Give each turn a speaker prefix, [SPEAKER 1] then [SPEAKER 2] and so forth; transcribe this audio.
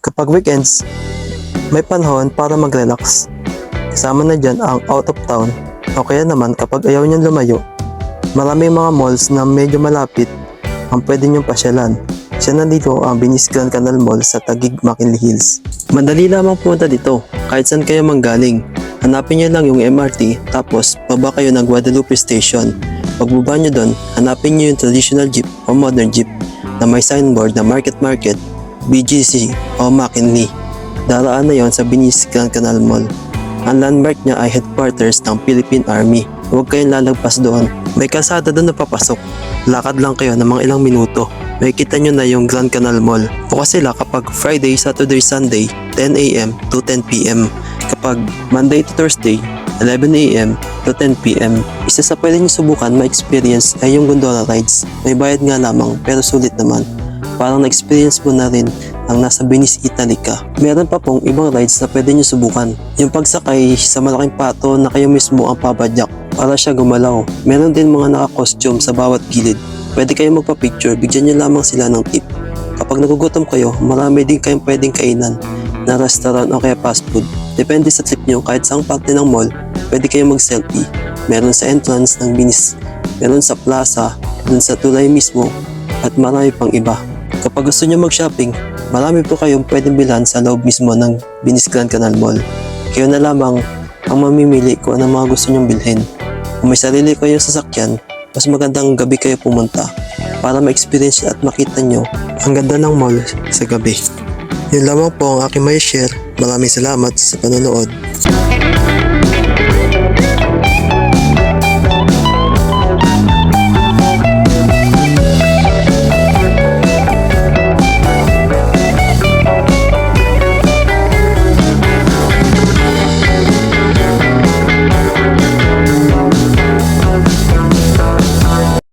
[SPEAKER 1] Kapag weekends, may panahon para mag-relax. Kasama na dyan ang out of town o kaya naman kapag ayaw niyang lumayo, maraming mga malls na medyo malapit ang pwede niyong pasyalan. Siya nandito ang Binis Grand Canal Mall sa Taguig, McKinley Hills. Madali lamang pumunta dito kahit saan kayo manggaling. Hanapin niyo lang yung MRT tapos baba kayo ng Guadalupe Station. Pagbaba niyo doon, hanapin niyo yung traditional jeep o modern jeep na may signboard na Market Market, BGC o McKinley. Daraan na yon sa Binis Grand Canal Mall. Ang landmark niya ay headquarters ng Philippine Army. Huwag kayong lalagpas doon. May kalsada doon na papasok. Lakad lang kayo ng mga ilang minuto. May kita nyo na yung Grand Canal Mall. Bukas sila kapag Friday, Saturday, Sunday, 10am to 10pm. Kapag Monday to Thursday, 11am to 10pm. Isa sa pwede nyo subukan ma-experience ay yung gondola rides. May bayad nga lamang pero sulit naman. Parang na-experience mo na rin ang nasa Venice, Italy ka. Meron pa pong ibang rides na pwede nyo subukan. Yung pagsakay sa malaking pato na kayo mismo ang pabadyak para siya gumalaw. Meron din mga naka-costume sa bawat gilid. Pwede kayo magpa-picture, bigyan nyo lamang sila ng tip. Kapag nagugutom kayo, marami din kayong pwedeng kainan na restaurant o kaya fast food. Depende sa trip nyo, kahit saang parte ng mall, pwede kayong mag-selfie. Meron sa entrance ng Venice, meron sa plaza, dun sa tulay mismo, at marami pang iba. Kapag gusto nyo mag-shopping, marami po kayong pwedeng bilhan sa loob mismo ng Venice Grand Canal Mall. Kayo na lamang ang mamimili kung anong mga gusto nyong bilhin. Kung may sarili kayong sasakyan, mas magandang gabi kayo pumunta para ma-experience at makita nyo ang ganda ng mall sa gabi. Yun lamang po ang aking may share. Maraming salamat sa panonood.